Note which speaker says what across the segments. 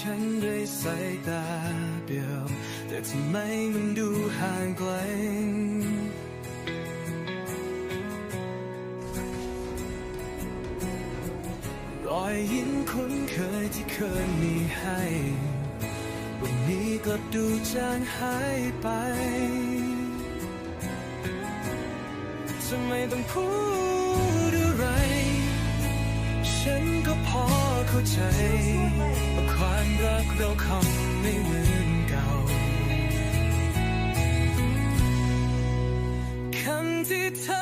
Speaker 1: ฉันด้วยสายตาเดียว แต่ทำไมมันดูห่างไกลรอยยิ้มคุ้นเคยที่เคยมีให้ วันนี้ก็ดูจางหายไปจะไม่ต้องพูดอะไร ฉันก็พอเข้าใจว่าความรักเราคงไม่เหมือนเก่าคำที่เธอ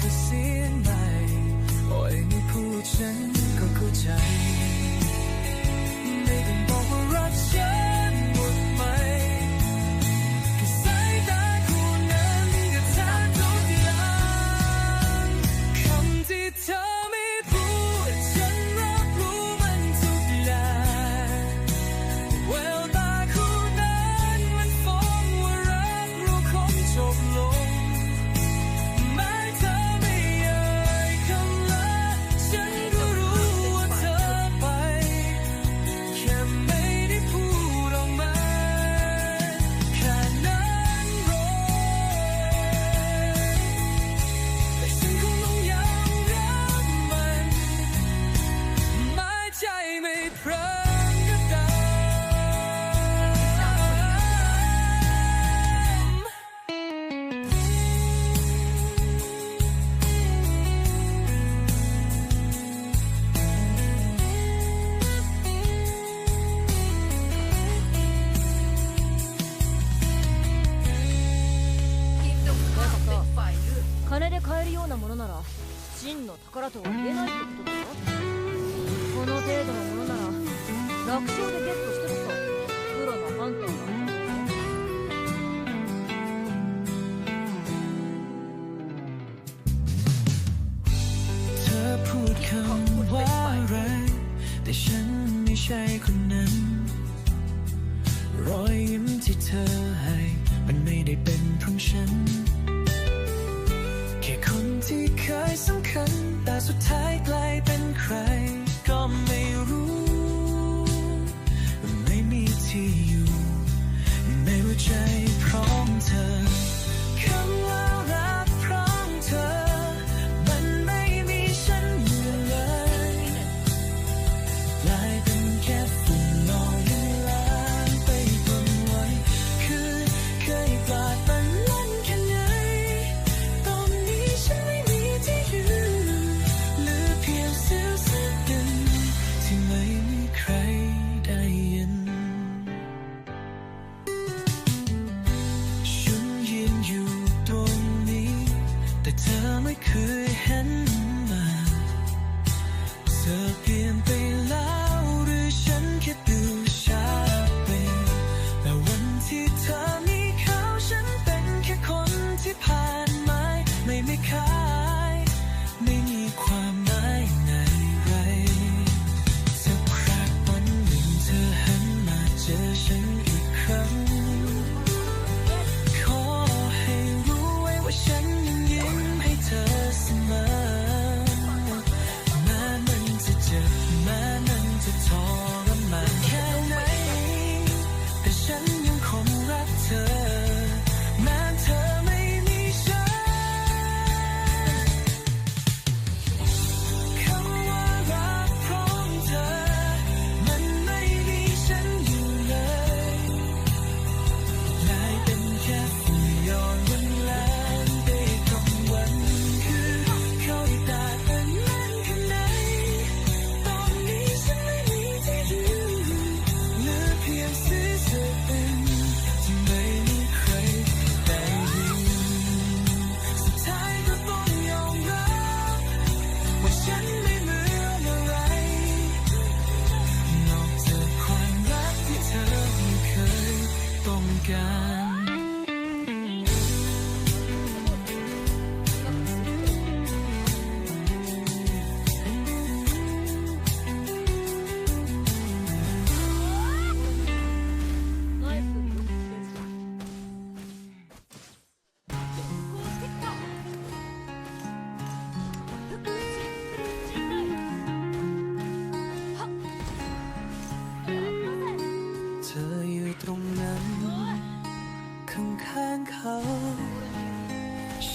Speaker 1: คือเสียงใหม่โอ้ยไม่พูดฉันก็เข้าใจ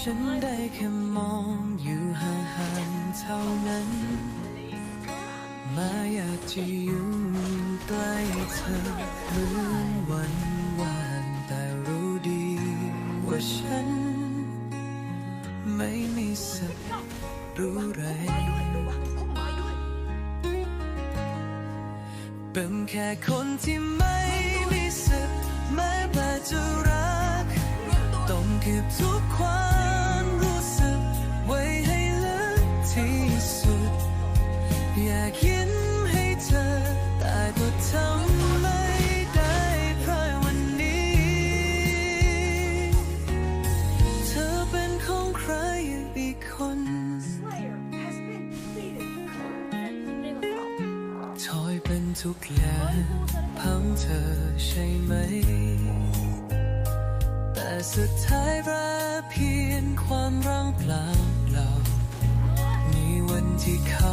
Speaker 1: ฉันได้แค่มองอยู่ห่างๆเท่านั้น มาอยากจะอยู่ใกล้เธอเหมือนวันวานแต่รู้ดี ว่าฉัน ไม่มีสักรู้ไรเป็นแค่คนที่ไม่มีสิทธิ์แม้แต่จะรัก ต้องเก็บทุกความ ทุกอย่างพังเธอใช่ไหม แต่สุดท้ายราเพียนความร่างเปล่าเรามีวันที่เขา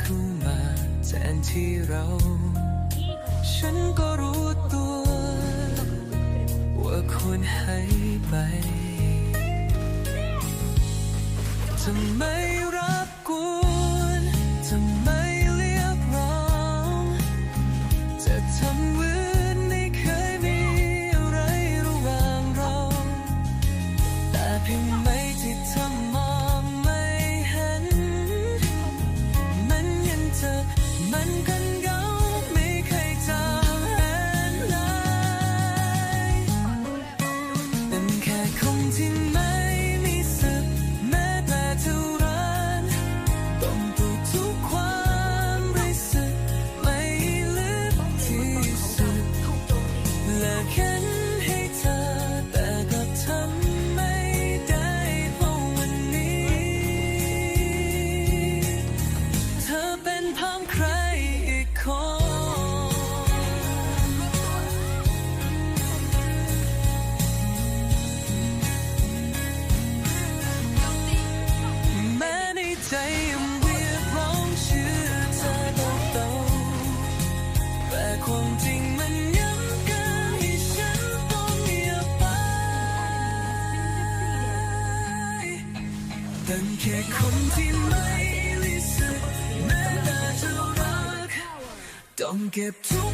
Speaker 1: เข้ามาแทนที่เรา ฉันก็รู้ตัว ว่าควรให้ไปทำ
Speaker 2: ไม
Speaker 1: To.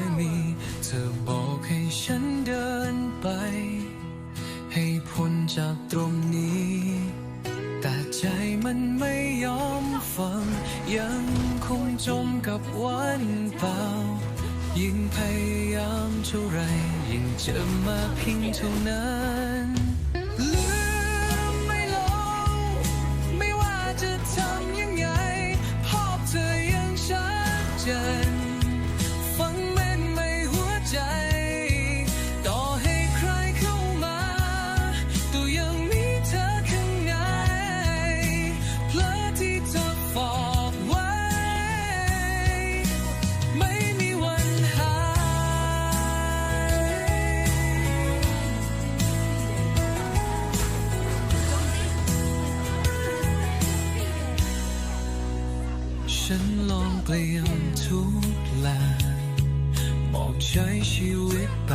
Speaker 1: ยมี เธอบอกให้ฉันเดินไป ให้พ้นจากตรงนี้ แต่ใจมันไม่ยอมฟัง ยังคงจมกับวันเปล่า ยิ่งพยายามเท่าไร ยิ่งเจอมาเพียงเท่านั้น เปลี่ยนทุกแลาบอกใช้ชีวิตไป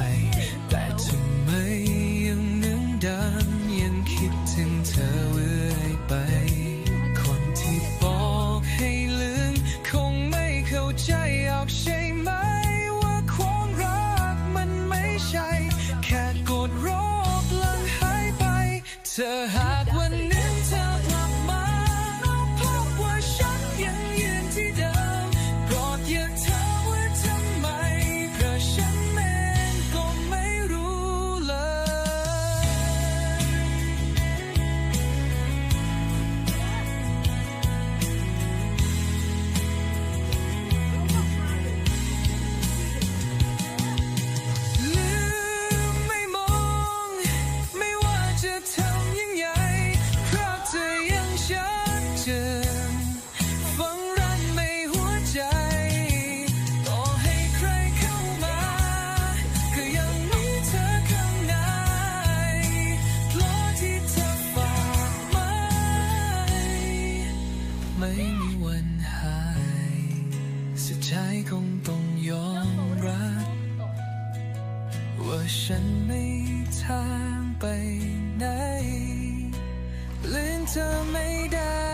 Speaker 1: ฉันไม่ทางไปไหนลืมเธอไม่ได้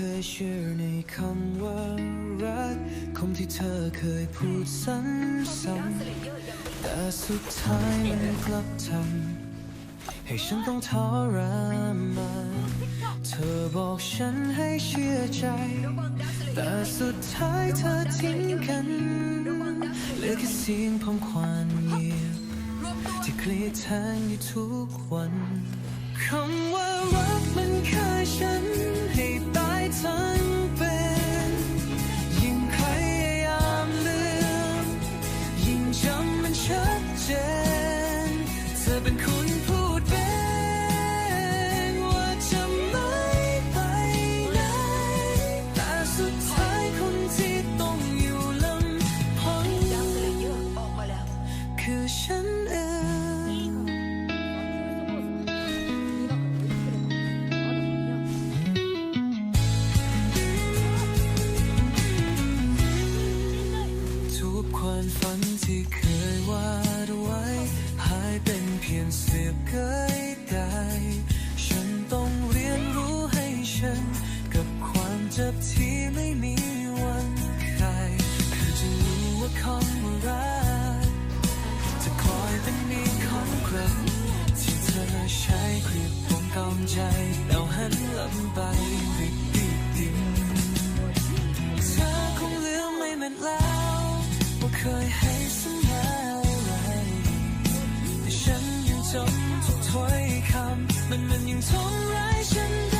Speaker 1: คยเชื่อในคำว่ารักคำที่เธอเคยพูดซ้ำๆแต่สุดท้ายมันกลับทำให้ฉันต้องทรมานเธอบอกฉันให้เชื่อใจ แต่สุดท้ายเธอทิ้งกันเหลือแค่เสียงพร้อมความเงียบที่เคลียดทงอยู่ทุกวันคำว่ารักมันฆ่าฉัน ใใจแล้วหันหลังไปริบติดดิมเธอคงลืมไม่เหมือนแล้วว่าเคยให้สัญญาอะไรแต่ฉันยังจำทุกถ้อยคำมันมันยังทำร้ายฉันได้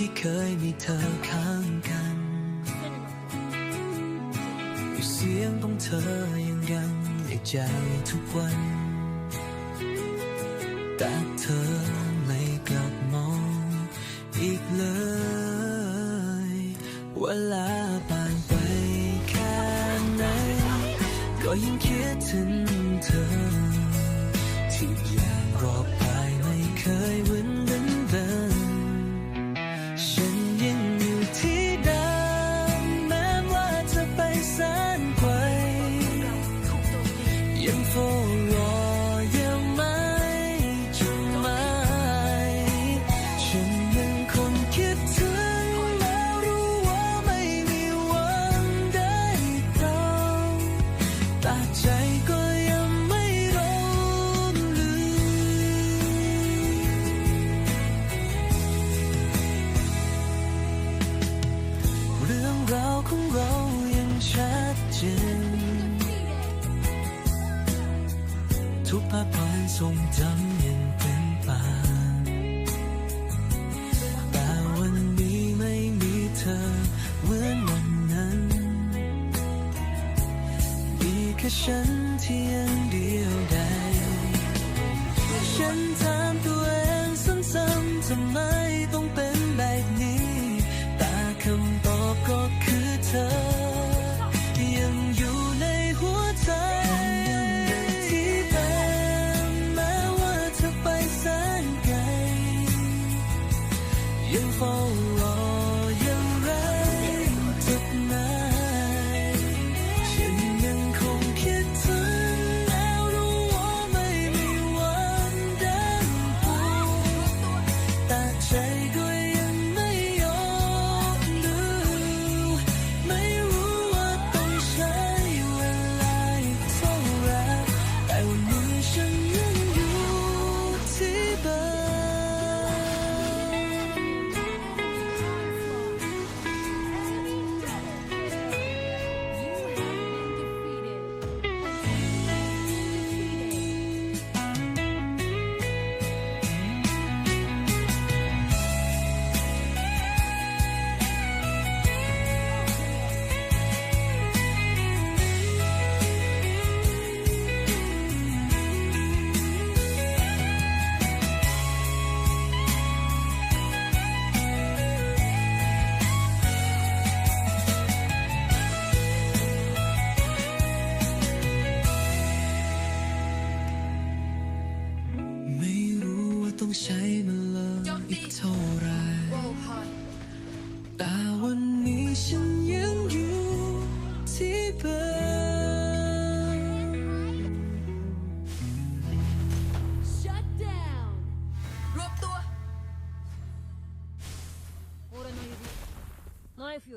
Speaker 1: ที่เคยมี
Speaker 2: เธ
Speaker 1: อข้างกันอยู่เสียงของเธอยังยังในใจทุกวัน แต่เธอไม่กลับมองอีกเลย เวลาผ่านไปแค่ไหนก็ยังคิดถึงเธอ แต่ใจก็ยังไม่ร้อนลืมเรื่องราวของเรายังชัดเจนทุกภาพความทรงจำ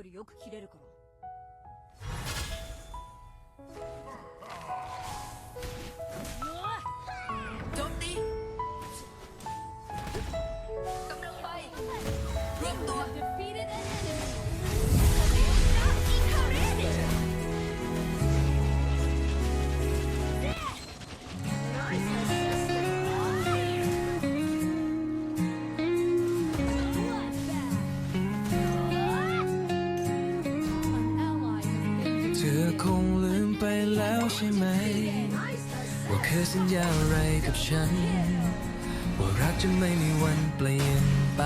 Speaker 3: よりよく切れるから。
Speaker 2: ว่า
Speaker 1: เคยสัญญาอะไรกับฉัน ว่ารักจะไม่มีวันเปลี่ยนไป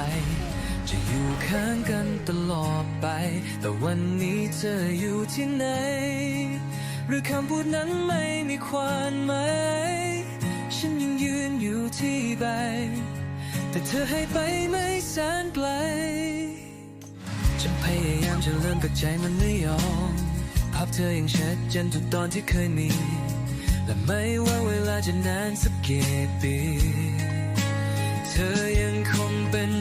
Speaker 1: จะอยู่ข้างกันตลอดไป แต่วันนี้เธออยู่ที่ไหน หรือคำพูดนั้นไม่มีความหมายฉันยังยืนอยู่ที่ใบ แต่เธอให้ไปไม่แสนไกลฉันพยายามจะเริ่มกับใจมันไม่ยอมภาพเธอยังชัดเจนทุกตอนที่เคยมี และไม่ว่าเวลาจะนานสักกี่ปี เธอยังคงเป็น